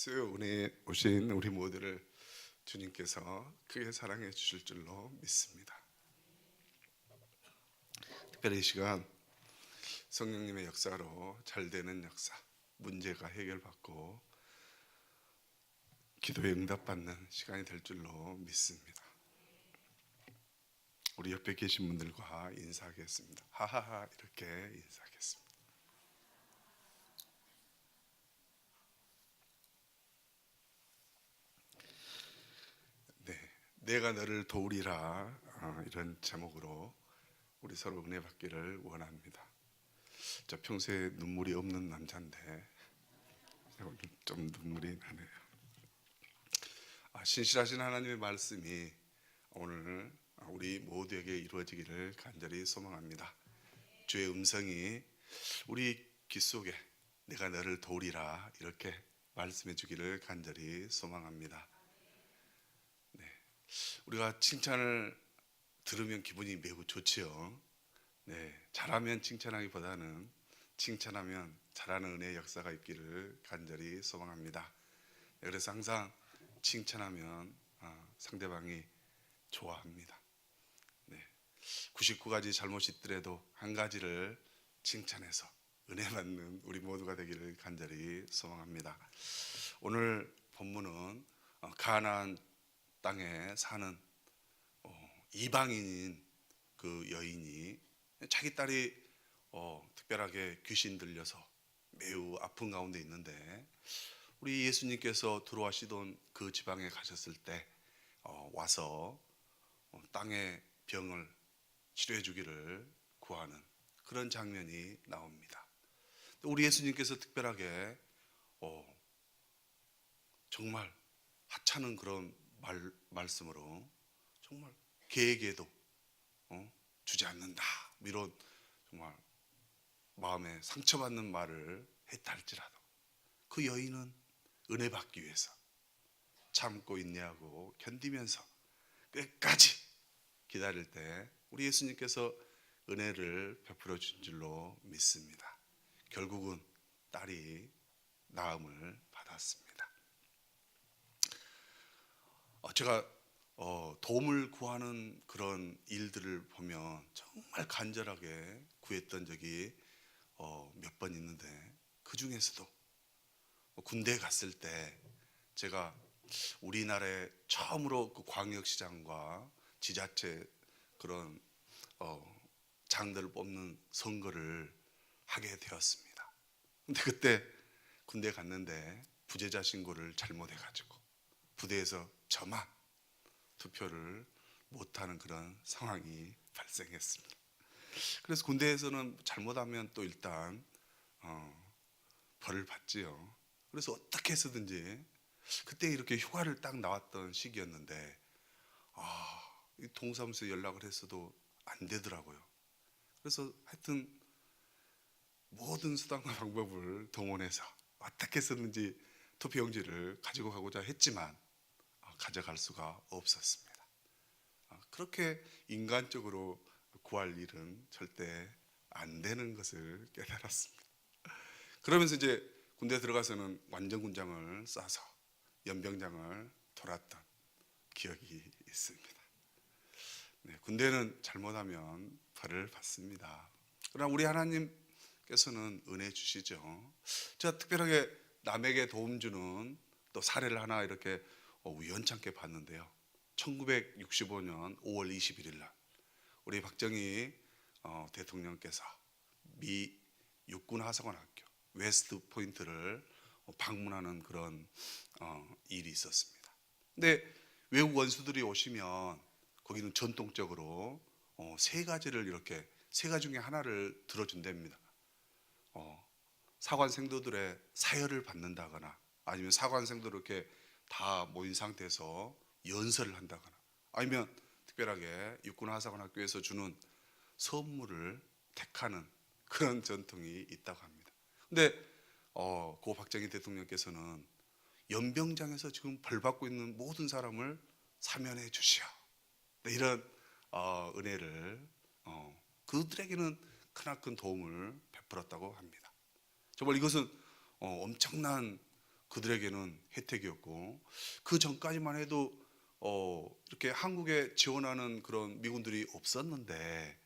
수요 은혜에 오신 우리 모두를 주님께서 크게 사랑해 주실 줄로 믿습니다. 특별히 이 시간 성령님의 역사로 잘 되는 역사, 문제가 해결받고 기도에 응답받는 시간이 될 줄로 믿습니다. 우리 옆에 계신 분들과 인사하겠습니다. 하하하 이렇게 인사하겠습니다. 네, 내가 너를 도우리라 어, 이런 제목으로 우리 서로 은혜 받기를 원합니다. 저 평소에 눈물이 없는 남자인데 좀 눈물이 나네요. 아, 신실하신 하나님의 말씀이 오늘 우리 모두에게 이루어지기를 간절히 소망합니다. 주의 음성이 우리 귀 속에 내가 너를 도우리라 이렇게 말씀해 주기를 간절히 소망합니다. 네, 우리가 칭찬을 들으면 기분이 매우 좋지요. 네, 잘하면 칭찬하기보다는 칭찬하면 잘하는 은혜의 역사가 있기를 간절히 소망합니다. 네, 그래서 항상 칭찬하면 아, 상대방이 좋아합니다. 네, 99가지 잘못이 있더라도 한 가지를 칭찬해서 은혜 받는 우리 모두가 되기를 간절히 소망합니다. 오늘 본문은 어, 가나안 땅에 사는 어, 이방인인 그 여인이 자기 딸이 어, 특별하게 귀신 들려서 매우 아픈 가운데 있는데 우리 예수님께서 들어와시던 그 지방에 가셨을 때 어, 와서 어, 땅의 병을 치료해 주기를 구하는 그런 장면이 나옵니다. 또 우리 예수님께서 특별하게 어, 정말 하찮은 그런 말, 말씀으로 정말 개에게도 어, 주지 않는다 이런 정말 마음에 상처받는 말을 했다 할지라도 그 여인은 은혜 받기 위해서 참고 인내하고 견디면서 끝까지 기다릴 때 우리 예수님께서 은혜를 베풀어 준 줄로 믿습니다. 결국은 딸이 나음을 받았습니다. 어, 제가 어, 도움을 구하는 그런 일들을 보면 정말 간절하게 구했던 적이 어, 몇 번 있는데 그 중에서도 군대에 갔을 때 제가 우리나라에 처음으로 그 광역시장과 지자체 그런 어, 장들을 뽑는 선거를 하게 되었습니다. 근데 그때 군대 갔는데 부재자 신고를 잘못해가지고 부대에서 저만 투표를 못하는 그런 상황이 발생했습니다. 그래서 군대에서는 잘못하면 또 일단 어, 벌을 받지요. 그래서 어떻게 해서든지 그때 이렇게 휴가를 딱 나왔던 시기였는데 아, 이 동사무소에 연락을 했어도 안 되더라고요. 그래서 하여튼 모든 수단과 방법을 동원해서 어떻게 했었는지 투표용지를 가지고 가고자 했지만 아, 가져갈 수가 없었습니다. 아, 그렇게 인간적으로 구할 일은 절대 안 되는 것을 깨달았습니다. 그러면서 이제 군대 들어가서는 완전 군장을 싸서 연병장을 돌았던 기억이 있습니다. 네, 군대는 잘못하면 벌을 받습니다. 그러나 우리 하나님께서는 은혜 주시죠. 제가 특별하게 남에게 도움 주는 또 사례를 하나 이렇게 어, 우연찮게 봤는데요. 1965년 5월 21일 날 우리 박정희 어, 대통령께서 미 육군 하사관학교 웨스트 포인트를 방문하는 그런 어, 일이 있었습니다. 근데 외국 원수들이 오시면 거기는 전통적으로 어, 세 가지를 이렇게 세 가지 중에 하나를 들어준답니다. 어, 사관 생도들의 사열을 받는다거나 아니면 사관 생도를 이렇게 다 모인 상태에서 연설을 한다거나 아니면 특별하게 육군 하사관 학교에서 주는 선물을 택하는 그런 전통이 있다고 합니다. 근데 어, 고 박정희 대통령께서는 연병장에서 지금 벌 받고 있는 모든 사람을 사면해 주시오. 네, 이런 어, 은혜를 어, 그들에게는 크나큰 도움을 베풀었다고 합니다. 정말 이것은 어, 엄청난 그들에게는 혜택이었고 그 전까지만 해도 어, 이렇게 한국에 지원하는 그런 미군들이 없었는데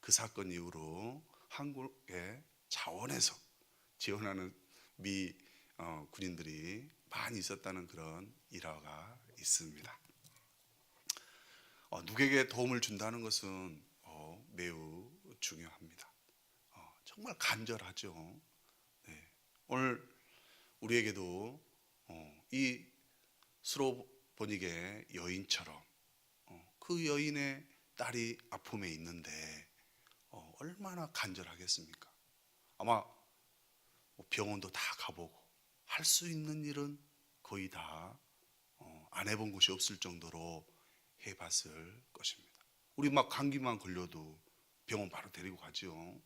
그 사건 이후로 한국의 자원에서 지원하는 미 어, 군인들이 많이 있었다는 그런 일화가 있습니다. 어, 누구에게 도움을 준다는 것은 어, 매우 중요합니다. 어, 정말 간절하죠. 네. 오늘 우리에게도 어, 이 수로보닉의 여인처럼 어, 그 여인의 딸이 아픔에 있는데 어, 얼마나 간절하겠습니까? 아마 뭐 병원도 다 가보고 할 수 있는 일은 거의 다 어, 안 해본 곳이 없을 정도로 해봤을 것입니다. 우리 막 감기만 걸려도 병원 바로 데리고 가죠.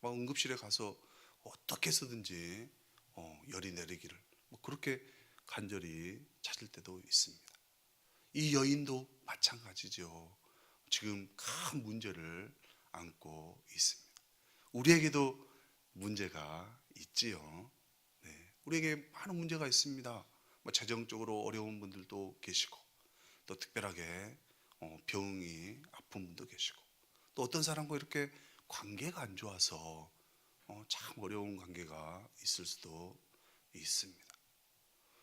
막 응급실에 가서 어떻게 해서든지 어, 열이 내리기를 뭐 그렇게 간절히 찾을 때도 있습니다. 이 여인도 마찬가지죠. 지금 큰 문제를 안고 있습니다. 우리에게도 문제가 있지요. 네, 우리에게 많은 문제가 있습니다. 뭐 재정적으로 어려운 분들도 계시고 또 특별하게 어, 병이 아픈 분도 계시고 또 어떤 사람과 이렇게 관계가 안 좋아서 어, 참 어려운 관계가 있을 수도 있습니다.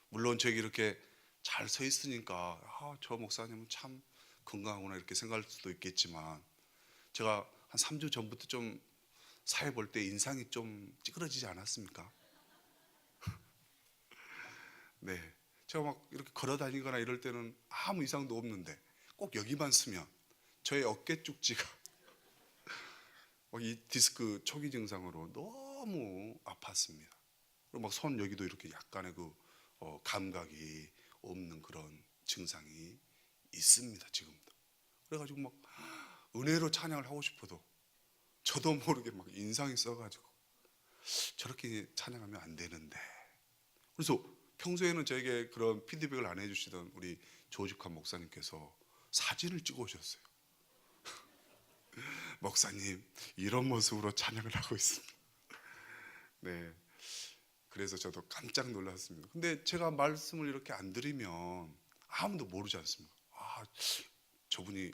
물론 저에게 이렇게 잘 서 있으니까 아, 저 목사님은 참 건강하구나 이렇게 생각할 수도 있겠지만 제가 한 3주 전부터 좀 사회 볼 때 인상이 좀 찌그러지지 않았습니까? 네. 제가 막 이렇게 걸어 다니거나 이럴 때는 아무 이상도 없는데 꼭 여기만 쓰면 저의 어깨 쪽지가 막 이 디스크 초기 증상으로 너무 아팠습니다. 그리고 막 손 여기도 이렇게 약간의 그 어, 감각이 없는 그런 증상이 있습니다. 지금도. 그래가지고 막 은혜로 찬양을 하고 싶어도 저도 모르게 막 인상이 써가지고 저렇게 찬양하면 안 되는데. 그래서 평소에는 저에게 그런 피드백을 안 해주시던 우리 조직한 목사님께서 사진을 찍어 오셨어요. 목사님 이런 모습으로 찬양을 하고 있습니다. 네. 그래서 저도 깜짝 놀랐습니다. 근데 제가 말씀을 이렇게 안 드리면 아무도 모르지 않습니까? 아, 저분이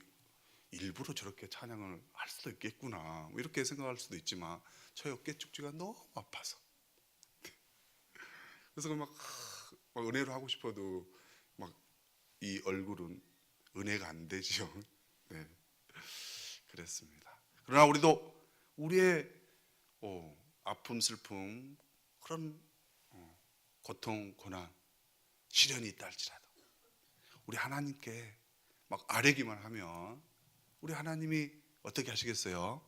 일부러 저렇게 찬양을 할 수도 있겠구나. 뭐 이렇게 생각할 수도 있지만 저의 어깨 쪽지가 너무 아파서. 네. 그래서 막, 막 은혜로 하고 싶어도 막 이 얼굴은 은혜가 안 되지요. 네. 그랬습니다. 그러나 우리도 우리의 어, 아픔, 슬픔 그런 어, 고통, 고난, 시련이 있다 할지라도 우리 하나님께 막 아뢰기만 하면 우리 하나님이 어떻게 하시겠어요?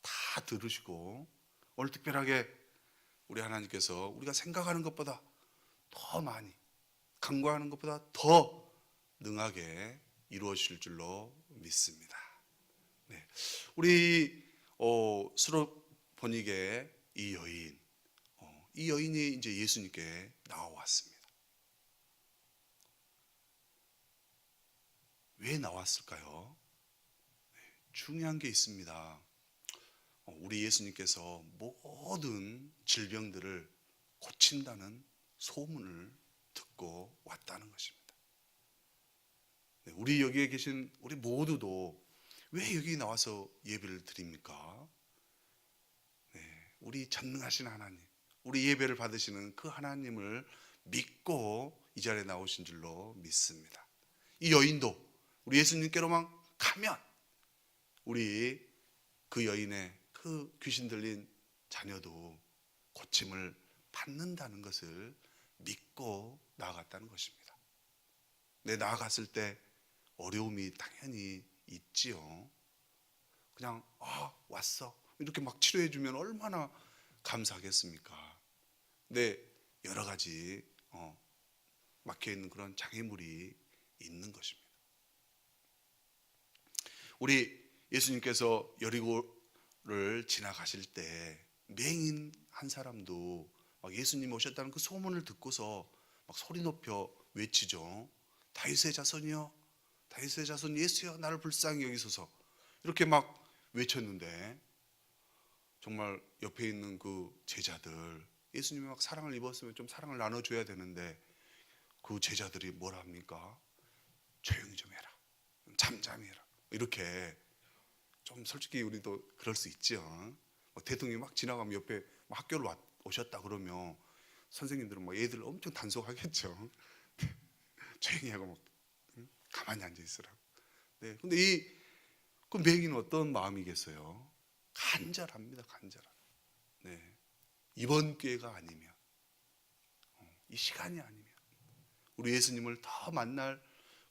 다 들으시고 오늘 특별하게 우리 하나님께서 우리가 생각하는 것보다 더 많이 간과하는 것보다 더 능하게 이루어질 줄로 믿습니다. 네. 우리 어, 수로보닉의 이 여인, 어, 이 여인이 이제 예수님께 나와왔습니다. 왜 나왔을까요? 네, 중요한 게 있습니다. 어, 우리 예수님께서 모든 질병들을 고친다는 소문을 듣고 왔다는 것입니다. 네, 우리 여기에 계신 우리 모두도 왜 여기 나와서 예배를 드립니까? 네, 우리 전능하신 하나님, 우리 예배를 받으시는 그 하나님을 믿고 이 자리에 나오신 줄로 믿습니다. 이 여인도 우리 예수님께로만 가면 우리 그 여인의 그 귀신 들린 자녀도 고침을 받는다는 것을 믿고 나아갔다는 것입니다. 내 나아갔을 때 어려움이 당연히 있지요. 그냥 아 왔어 이렇게 막 치료해 주면 얼마나 감사하겠습니까? 근데 여러 가지 어, 막혀 있는 그런 장애물이 있는 것입니다. 우리 예수님께서 여리고를 지나가실 때 맹인 한 사람도 막 예수님 오셨다는 그 소문을 듣고서 막 소리 높여 외치죠. 다윗의 자손이여, 다윗의 자손 예수여, 나를 불쌍히 여기소서. 이렇게 막 외쳤는데 정말 옆에 있는 그 제자들 예수님이 막 사랑을 입었으면 좀 사랑을 나눠줘야 되는데 그 제자들이 뭐라 합니까? 조용히 좀 해라. 잠잠히 해라. 이렇게 좀 솔직히 우리도 그럴 수 있죠. 뭐 대통령이 막 지나가면 옆에 막 학교를 왔- 오셨다 그러면 선생님들은 뭐 애들 엄청 단속하겠죠. 조용히 하고 막 응? 가만히 앉아 있으라고. 네. 근데 이 그 매기는 어떤 마음이겠어요? 간절합니다. 간절함. 네. 이번 기회가 아니면 어, 이 시간이 아니면 우리 예수님을 더 만날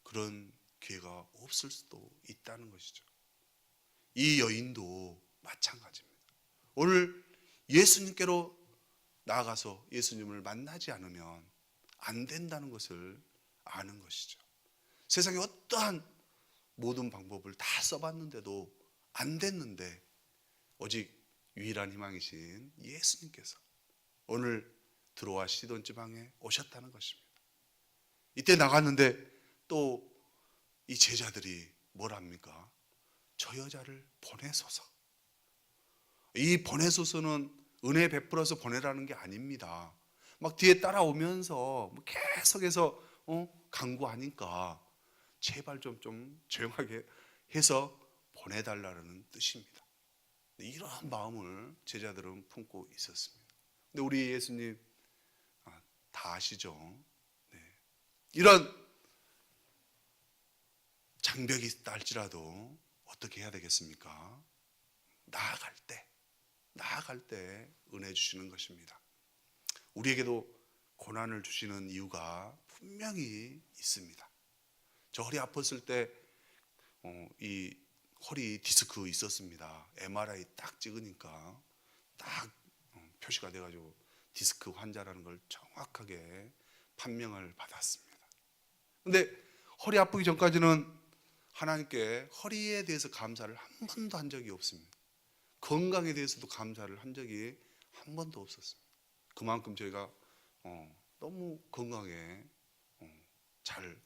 그런 기회가 없을 수도 있다는 것이죠. 이 여인도 마찬가지입니다. 오늘 예수님께로 나아가서 예수님을 만나지 않으면 안 된다는 것을 아는 것이죠. 세상에 어떠한 모든 방법을 다 써봤는데도 안 됐는데 오직 유일한 희망이신 예수님께서 오늘 들어와 시돈 지방에 오셨다는 것입니다. 이때 나갔는데 또 이 제자들이 뭘 합니까? 저 여자를 보내소서. 이 보내소서는 은혜 베풀어서 보내라는 게 아닙니다. 막 뒤에 따라오면서 뭐 계속해서 어? 강구하니까 제발 좀, 좀 조용하게 해서 보내달라는 뜻입니다. 이러한 마음을 제자들은 품고 있었습니다. 근데 우리 예수님 아, 다 아시죠? 네. 이런 장벽이 있다 할지라도 어떻게 해야 되겠습니까? 나아갈 때, 나아갈 때 은혜 주시는 것입니다. 우리에게도 고난을 주시는 이유가 분명히 있습니다. 저 허리 아팠을 때, 어, 이 허리 디스크 있었습니다. MRI 딱 찍으니까 딱 어, 표시가 돼가지고 디스크 환자라는 걸 정확하게 판명을 받았습니다. 근데 허리 아프기 전까지는 하나님께 허리에 대해서 감사를 한 번도 한 적이 없습니다. 건강에 대해서도 감사를 한 적이 한 번도 없었습니다. 그만큼 저희가 어, 너무 건강에 어, 잘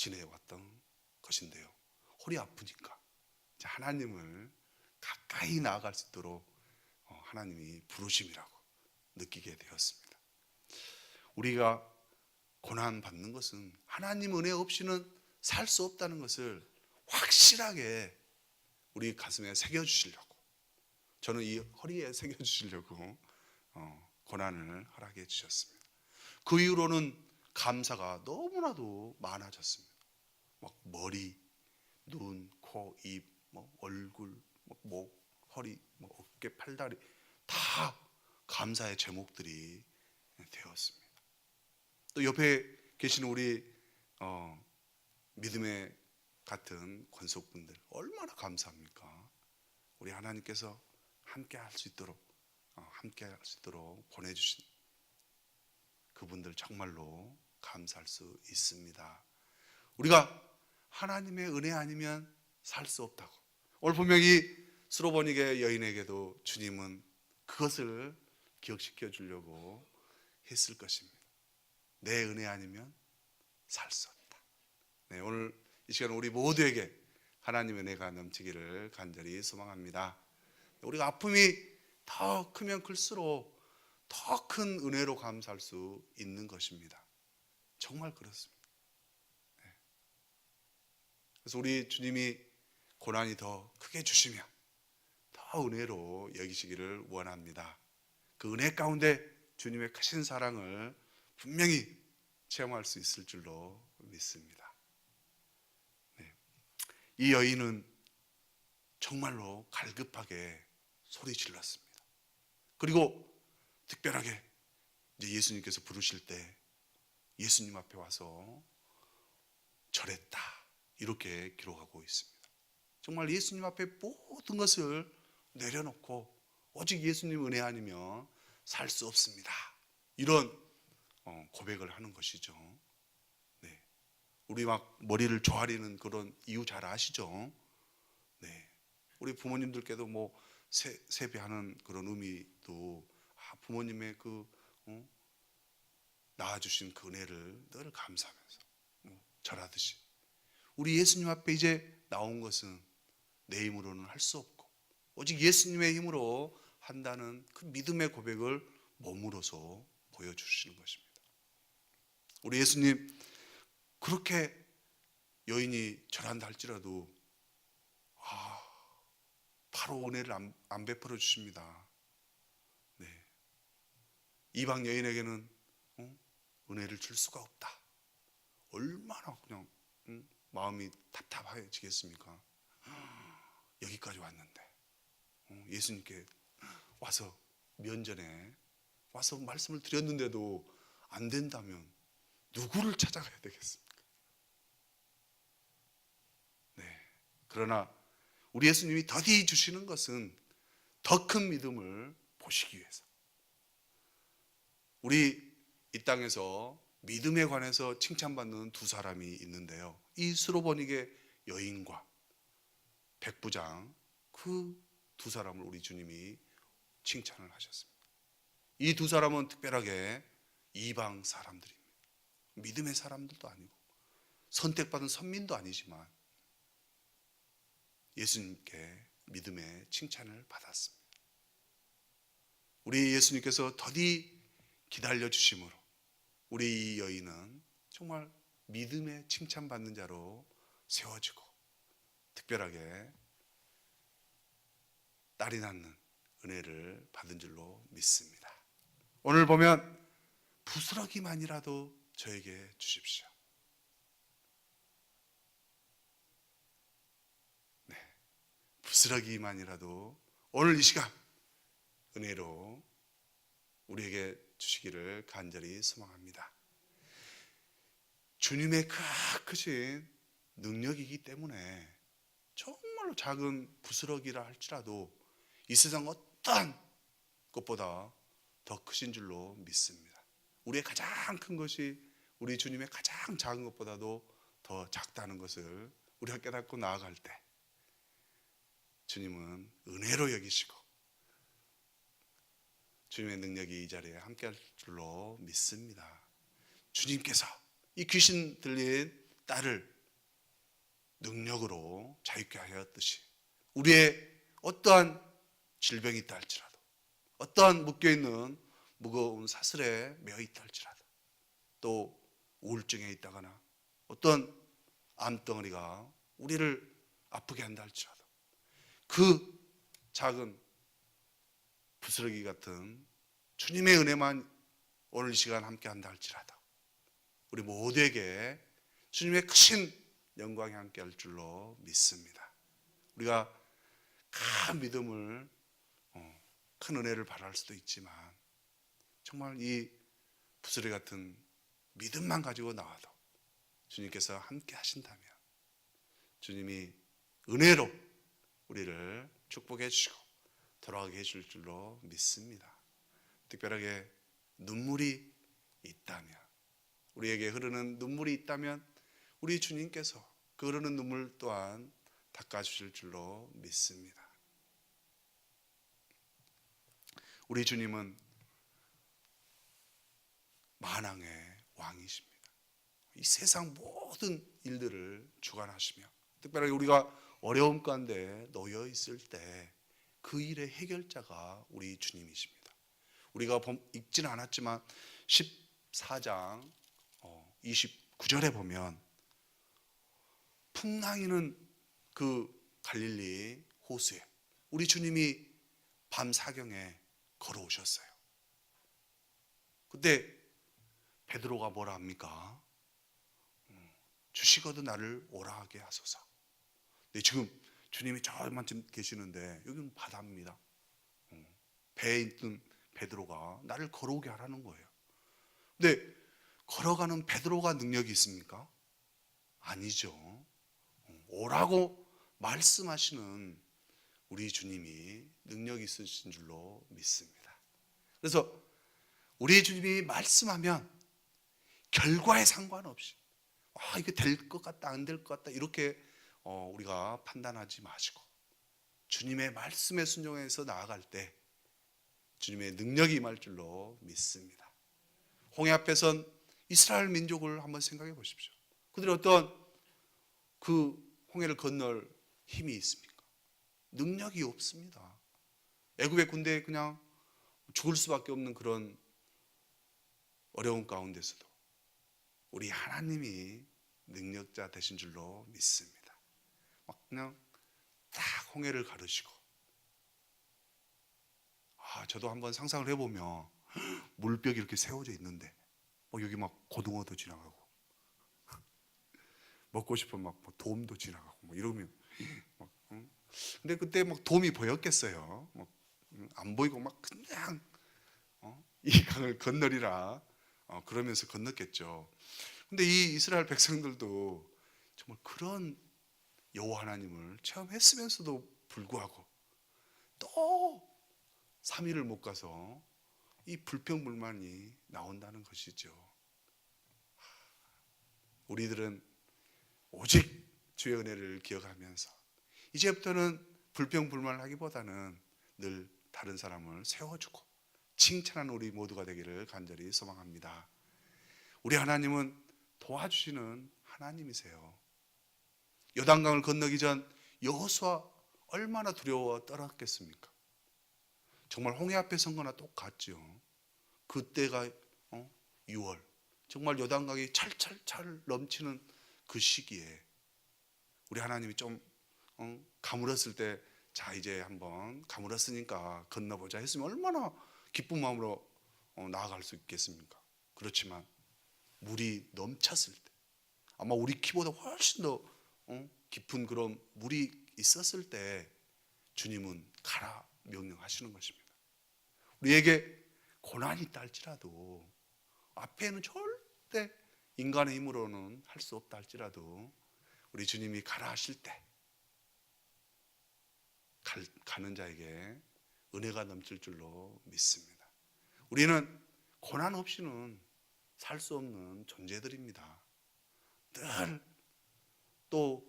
지내왔던 것인데요. 허리 아프니까 하나님을 가까이 나아갈 수 있도록 어, 하나님이 부르심이라고 느끼게 되었습니다. 우리가 고난 받는 것은 하나님 은혜 없이는 살 수 없다는 것을 확실하게 우리 가슴에 새겨 주시려고 저는 이 허리에 새겨 주시려고 어, 고난을 허락해 주셨습니다. 그 이후로는 감사가 너무나도 많아졌습니다. 막 머리, 눈, 코, 입, 뭐 얼굴, 뭐 목, 허리, 뭐 어깨, 팔다리 다 감사의 제목들이 되었습니다. 또 옆에 계시는 우리 어, 믿음의 같은 권속분들 얼마나 감사합니까? 우리 하나님께서 함께 할 수 있도록 어, 함께 할 수 있도록 보내주신 그분들 정말로 감사할 수 있습니다. 우리가 하나님의 은혜 아니면 살 수 없다고. 오늘 분명히 수로보니게 여인에게도 주님은 그것을 기억시켜 주려고 했을 것입니다. 내 은혜 아니면 살 수 없다. 네, 오늘 이 시간 우리 모두에게 하나님의 은혜가 넘치기를 간절히 소망합니다. 우리가 아픔이 더 크면 클수록 더 큰 은혜로 감사할 수 있는 것입니다. 정말 그렇습니다. 네. 그래서 우리 주님이 고난이 더 크게 주시면 더 은혜로 여기시기를 원합니다. 그 은혜 가운데 주님의 크신 사랑을 분명히 체험할 수 있을 줄로 믿습니다. 네. 이 여인은 정말로 갈급하게 소리 질렀습니다. 그리고 특별하게 이제 예수님께서 부르실 때 예수님 앞에 와서 절했다. 이렇게 기록하고 있습니다. 정말 예수님 앞에 모든 것을 내려놓고 오직 예수님 은혜 아니면 살 수 없습니다. 이런 어, 고백을 하는 것이죠. 네. 우리 막 머리를 조아리는 그런 이유 잘 아시죠? 네. 우리 부모님들께도 뭐 세, 세배하는 그런 의미도 아, 부모님의 그 어? 낳아주신 그 은혜를 늘 감사하면서 뭐 절하듯이 우리 예수님 앞에 이제 나온 것은 내 힘으로는 할 수 없고 오직 예수님의 힘으로 한다는 그 믿음의 고백을 몸으로서 보여주시는 것입니다. 우리 예수님 그렇게 여인이 절한다 할지라도 아 바로 은혜를 안, 안 베풀어 주십니다. 네. 이방 여인에게는 어? 은혜를 줄 수가 없다. 얼마나 그냥 응? 마음이 답답해지겠습니까? 여기까지 왔는데 어, 예수님께 와서 면전에 와서 말씀을 드렸는데도 안 된다면 누구를 찾아가야 되겠습니까? 네. 그러나 우리 예수님이 더디 주시는 것은 더 큰 믿음을 보시기 위해서. 우리 이 땅에서 믿음에 관해서 칭찬받는 두 사람이 있는데요. 이 수로보닉의 여인과 백부장 그 두 사람을 우리 주님이 칭찬을 하셨습니다. 이 두 사람은 특별하게 이방 사람들입니다. 믿음의 사람들도 아니고 선택받은 선민도 아니지만 예수님께 믿음의 칭찬을 받았습니다. 우리 예수님께서 더디 기다려 주심으로 우리 이 여인은 정말 믿음의 칭찬받는 자로 세워지고 특별하게 딸이 낳는 은혜를 받은 줄로 믿습니다. 오늘 보면 부스러기만이라도 저에게 주십시오. 네. 부스러기만이라도 오늘 이 시간 은혜로 우리에게 주시기를 간절히 소망합니다. 주님의 크신 능력이기 때문에 정말로 작은 부스러기라 할지라도 이 세상 어떠한 것보다 더 크신 줄로 믿습니다. 우리의 가장 큰 것이 우리 주님의 가장 작은 것보다도 더 작다는 것을 우리가 깨닫고 나아갈 때 주님은 은혜로 여기시고 주님의 능력이 이 자리에 함께할 줄로 믿습니다. 주님께서 이 귀신 들린 딸을 능력으로 자유케 하였듯이 우리의 어떠한 질병이 있다 할지라도 어떠한 묶여있는 무거운 사슬에 매어 있다 할지라도 또 우울증에 있다거나 어떤 암덩어리가 우리를 아프게 한다 할지라도 그 작은 부스러기 같은 주님의 은혜만 오늘 이 시간 함께 한다 할지라도 우리 모두에게 주님의 크신 영광이 함께 할 줄로 믿습니다. 우리가 큰 믿음을 어, 큰 은혜를 바랄 수도 있지만 정말 이 부스러기 같은 믿음만 가지고 나와도 주님께서 함께 하신다면 주님이 은혜로 우리를 축복해 주시고 돌아가게 해줄 줄로 믿습니다. 특별하게 눈물이 있다면 우리에게 흐르는 눈물이 있다면 우리 주님께서 그 흐르는 눈물 또한 닦아주실 줄로 믿습니다. 우리 주님은 만왕의 왕이십니다. 이 세상 모든 일들을 주관하시며 특별하게 우리가 어려움 가운데 놓여 있을 때 그 일의 해결자가 우리 주님이십니다. 우리가 읽지는 않았지만 14장 29절에 보면 풍랑이는 그 갈릴리 호수에 우리 주님이 밤 사경에 걸어오셨어요. 그때 베드로가 뭐라 합니까? 음, 주시거든 나를 오라 하게 하소서. 네, 지금 주님이 저만큼 계시는데 여기는 바다입니다. 음, 배에 있던 베드로가 나를 걸어오게 하라는 거예요. 근데 걸어가는 베드로가 능력이 있습니까? 아니죠. 오라고 말씀하시는 우리 주님이 능력 있으신 줄로 믿습니다. 그래서 우리 주님이 말씀하면 결과에 상관없이 아 이거 될 것 같다 안 될 것 같다 이렇게 어, 우리가 판단하지 마시고 주님의 말씀에 순종해서 나아갈 때 주님의 능력이 임할 줄로 믿습니다. 홍해 앞에선 이스라엘 민족을 한번 생각해 보십시오. 그들이 어떤 그 홍해를 건널 힘이 있습니까? 능력이 없습니다. 애굽의 군대에 그냥 죽을 수밖에 없는 그런 어려운 가운데서도 우리 하나님이 능력자 되신 줄로 믿습니다. 막 그냥 딱 홍해를 가르시고 아 저도 한번 상상을 해보면 물벽이 이렇게 세워져 있는데 뭐 여기 막 고등어도 지나가고 먹고 싶은 막뭐 돔도 지나가고 뭐 이러면 막, 응? 근데 그때 막 돔이 보였겠어요. 막, 응? 안 보이고 막 그냥 어? 이 강을 건너리라 어, 그러면서 건넜겠죠. 근데 이 이스라엘 백성들도 정말 그런 여호와 하나님을 체험했으면서도 불구하고 또 3일을 못 가서 이 불평불만이 나온다는 것이죠. 우리들은 오직 주의 은혜를 기억하면서 이제부터는 불평불만을 하기보다는 늘 다른 사람을 세워주고 칭찬하는 우리 모두가 되기를 간절히 소망합니다. 우리 하나님은 도와주시는 하나님이세요. 요단강을 건너기 전 여호수아 얼마나 두려워 떨었겠습니까? 정말 홍해 앞에 선 거나 똑같죠. 그때가 어? 6월 정말 요단강이 찰찰찰 넘치는 그 시기에 우리 하나님이 좀 어? 가물었을 때 자 이제 한번 가물었으니까 건너보자 했으면 얼마나 기쁜 마음으로 어, 나아갈 수 있겠습니까? 그렇지만 물이 넘쳤을 때 아마 우리 키보다 훨씬 더 어? 깊은 그런 물이 있었을 때 주님은 가라 명령하시는 것입니다. 우리에게 고난이 있다 할지라도 앞에는 절대 인간의 힘으로는 할 수 없다 할지라도 우리 주님이 가라 하실 때 갈- 가는 자에게 은혜가 넘칠 줄로 믿습니다. 우리는 고난 없이는 살 수 없는 존재들입니다. 늘 또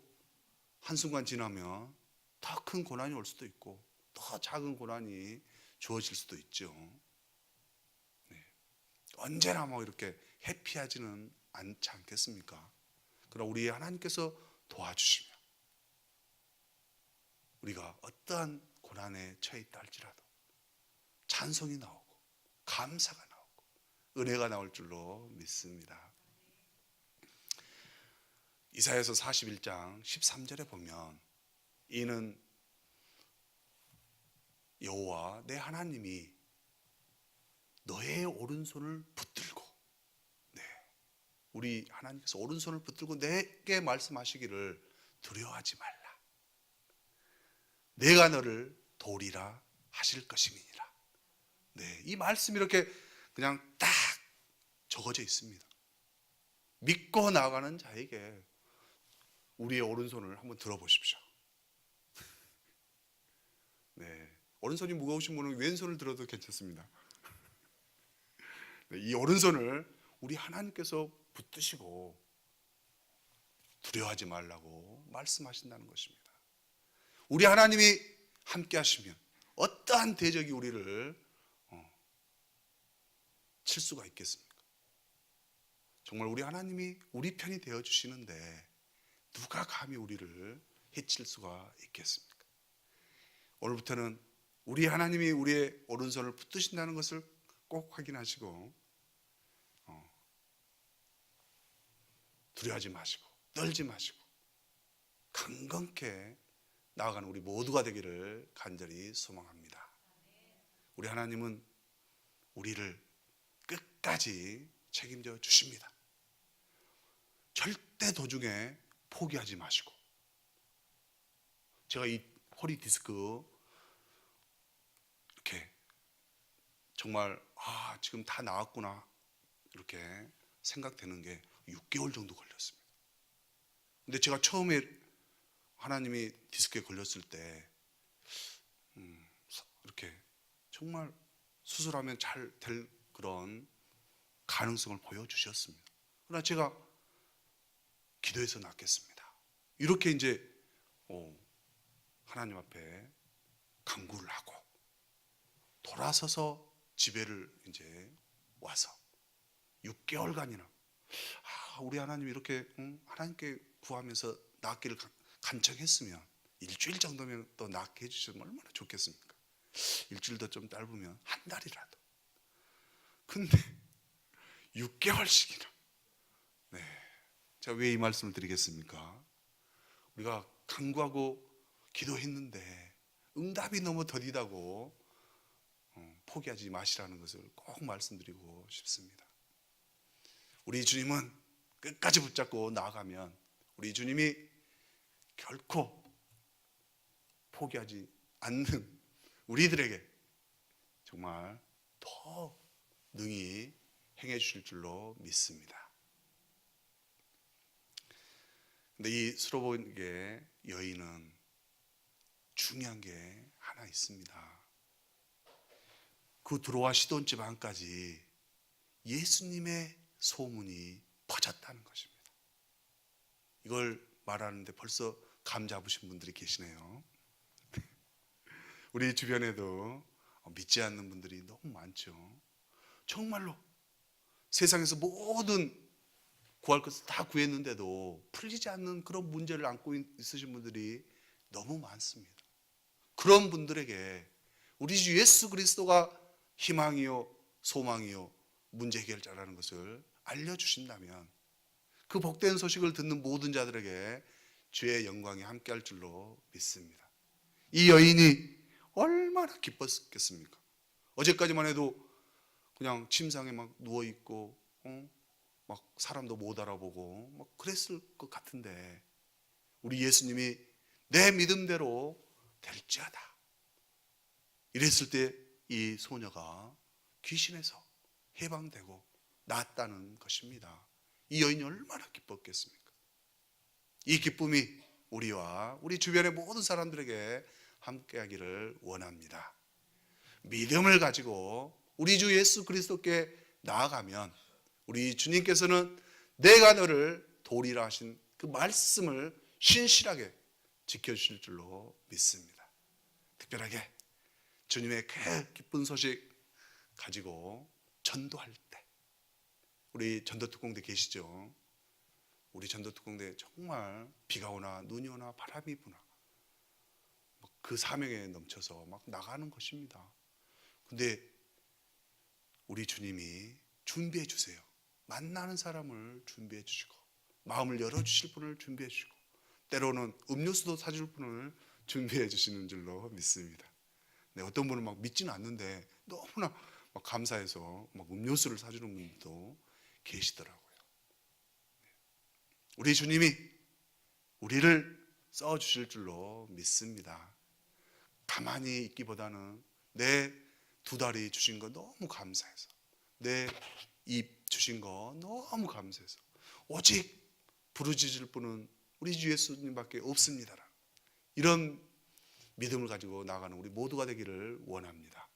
한순간 지나면 더 큰 고난이 올 수도 있고 더 작은 고난이 주어질 수도 있죠. 네. 언제나 뭐 이렇게 해피하지는 않지 않겠습니까? 그러나 우리 하나님께서 도와주시며 우리가 어떠한 고난에 처해 있다 할지라도 찬송이 나오고 감사가 나오고 은혜가 나올 줄로 믿습니다. 이사야서 41장 13절에 보면 이는 여호와 내 하나님이 너의 오른손을 붙들고 네. 우리 하나님께서 오른손을 붙들고 내게 말씀하시기를 두려워하지 말라. 내가 너를 도리라 하실 것임이니라. 네, 이 말씀이 이렇게 그냥 딱 적어져 있습니다. 믿고 나가는 자에게 우리의 오른손을 한번 들어보십시오. 네, 오른손이 무거우신 분은 왼손을 들어도 괜찮습니다. 네, 이 오른손을 우리 하나님께서 붙드시고 두려워하지 말라고 말씀하신다는 것입니다. 우리 하나님이 함께 하시면 어떠한 대적이 우리를 어, 칠 수가 있겠습니까? 정말 우리 하나님이 우리 편이 되어 주시는데 누가 감히 우리를 해칠 수가 있겠습니까? 오늘부터는 우리 하나님이 우리의 오른손을 붙드신다는 것을 꼭 확인하시고 어, 두려워하지 마시고 떨지 마시고 강건케 나아가는 우리 모두가 되기를 간절히 소망합니다. 우리 하나님은 우리를 끝까지 책임져 주십니다. 절대 도중에 포기하지 마시고 제가 이 허리 디스크 이렇게 정말 아 지금 다 나았구나 이렇게 생각되는 게 6개월 정도 걸렸습니다. 근데 제가 처음에 하나님이 디스크에 걸렸을 때 음, 서- 이렇게 정말 수술하면 잘 될 그런 가능성을 보여주셨습니다. 그러나 제가 기도해서 낫겠습니다. 이렇게 이제 어, 하나님 앞에 강구를 하고 돌아서서 집에를 이제 와서 6개월간이나 아, 우리 하나님 이렇게 응, 하나님께 구하면서 낫기를 간- 간청했으면 일주일 정도면 또 낫게 해주시면 얼마나 좋겠습니까? 일주일도 좀 짧으면 한 달이라도. 근데 6개월씩이나. 네. 제가 왜 이 말씀을 드리겠습니까? 우리가 간구하고 기도했는데 응답이 너무 더디다고 어, 포기하지 마시라는 것을 꼭 말씀드리고 싶습니다. 우리 주님은 끝까지 붙잡고 나아가면 우리 주님이 결코 포기하지 않는 우리들에게 정말 더 능히 행해 주실 줄로 믿습니다. 근데 이 수로보게 여인은 중요한 게 하나 있습니다. 그 들어와 시돈 지방까지 예수님의 소문이 퍼졌다는 것입니다. 이걸 말하는데 벌써 감 잡으신 분들이 계시네요. 우리 주변에도 믿지 않는 분들이 너무 많죠. 정말로 세상에서 모든 구할 것을 다 구했는데도 풀리지 않는 그런 문제를 안고 있으신 분들이 너무 많습니다. 그런 분들에게 우리 주 예수 그리스도가 희망이요, 소망이요, 문제 해결자라는 것을 알려주신다면 그 복된 소식을 듣는 모든 자들에게 주의 영광이 함께할 줄로 믿습니다. 이 여인이 얼마나 기뻤겠습니까? 어제까지만 해도 그냥 침상에 막 누워 있고, 어? 막 사람도 못 알아보고, 막 그랬을 것 같은데, 우리 예수님이 내 믿음대로 될지어다. 이랬을 때 이 소녀가 귀신에서 해방되고 낫다는 것입니다. 이 여인이 얼마나 기뻤겠습니까? 이 기쁨이 우리와 우리 주변의 모든 사람들에게 함께하기를 원합니다. 믿음을 가지고 우리 주 예수 그리스도께 나아가면 우리 주님께서는 내가 너를 도리라 하신 그 말씀을 신실하게 지켜주실 줄로 믿습니다. 특별하게 주님의 그 기쁜 소식 가지고 전도할 때 우리 전도 특공대 계시죠? 우리 전도 특공대 정말 비가 오나 눈이 오나 바람이 부나 그 사명에 넘쳐서 막 나가는 것입니다. 근데 우리 주님이 준비해 주세요. 만나는 사람을 준비해 주시고 마음을 열어 주실 분을 준비해 주시고 때로는 음료수도 사줄 분을 준비해 주시는 줄로 믿습니다. 네, 어떤 분은 막 믿지는 않는데 너무나 막 감사해서 막 음료수를 사주는 분도 계시더라고요. 네. 우리 주님이 우리를 써 주실 줄로 믿습니다. 가만히 있기보다는 내 두 다리 주신 거 너무 감사해서 내 입 주신 거 너무 감사해서 오직 부르짖을 분은 우리 주 예수님밖에 없습니다. 이런 믿음을 가지고 나가는 우리 모두가 되기를 원합니다.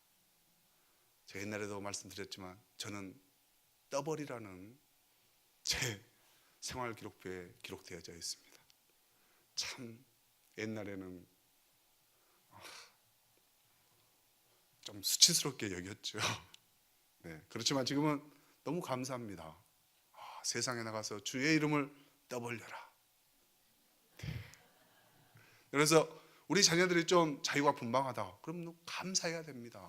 제가 옛날에도 말씀드렸지만 저는 떠벌이라는 제 생활 기록부에 기록되어져 있습니다. 참 옛날에는 아, 좀 수치스럽게 여겼죠. 네, 그렇지만 지금은 너무 감사합니다. 아, 세상에 나가서 주의 이름을 떠벌려라. 네. 그래서 우리 자녀들이 좀 자유가 분방하다. 그럼 감사해야 됩니다.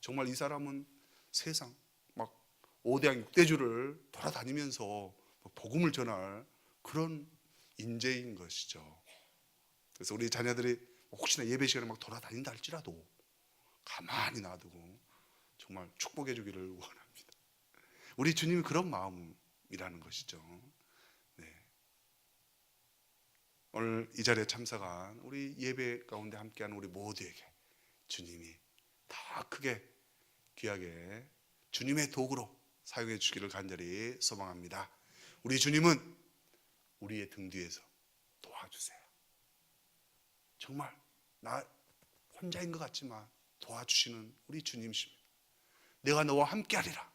정말 이 사람은 세상 막 5대양 6대주를 돌아다니면서 복음을 전할 그런 인재인 것이죠. 그래서 우리 자녀들이 혹시나 예배 시간에 막 돌아다닌다 할지라도 가만히 놔두고 정말 축복해 주기를 원합니다. 우리 주님이 그런 마음이라는 것이죠. 네. 오늘 이 자리에 참석한 우리 예배 가운데 함께하는 우리 모두에게 주님이 더 크게 귀하게 주님의 도구로 사용해 주기를 간절히 소망합니다. 우리 주님은 우리의 등 뒤에서 도와주세요. 정말 나 혼자인 것 같지만 도와주시는 우리 주님이십니다. 내가 너와 함께하리라.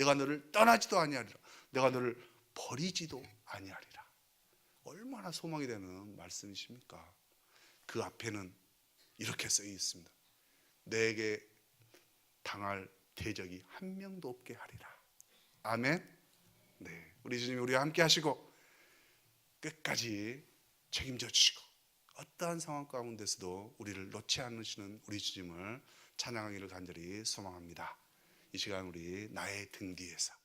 내가 너를 떠나지도 아니하리라. 내가 너를 버리지도 아니하리라. 얼마나 소망이 되는 말씀이십니까? 그 앞에는 이렇게 쓰여 있습니다. 내게 당할 대적이 한 명도 없게 하리라. 아멘. 네. 우리 주님 우리와 함께 하시고 끝까지 책임져 주시고 어떠한 상황 가운데서도 우리를 놓지 않으시는 우리 주님을 찬양하기를 간절히 소망합니다. 이 시간 우리 나의 등 뒤에서.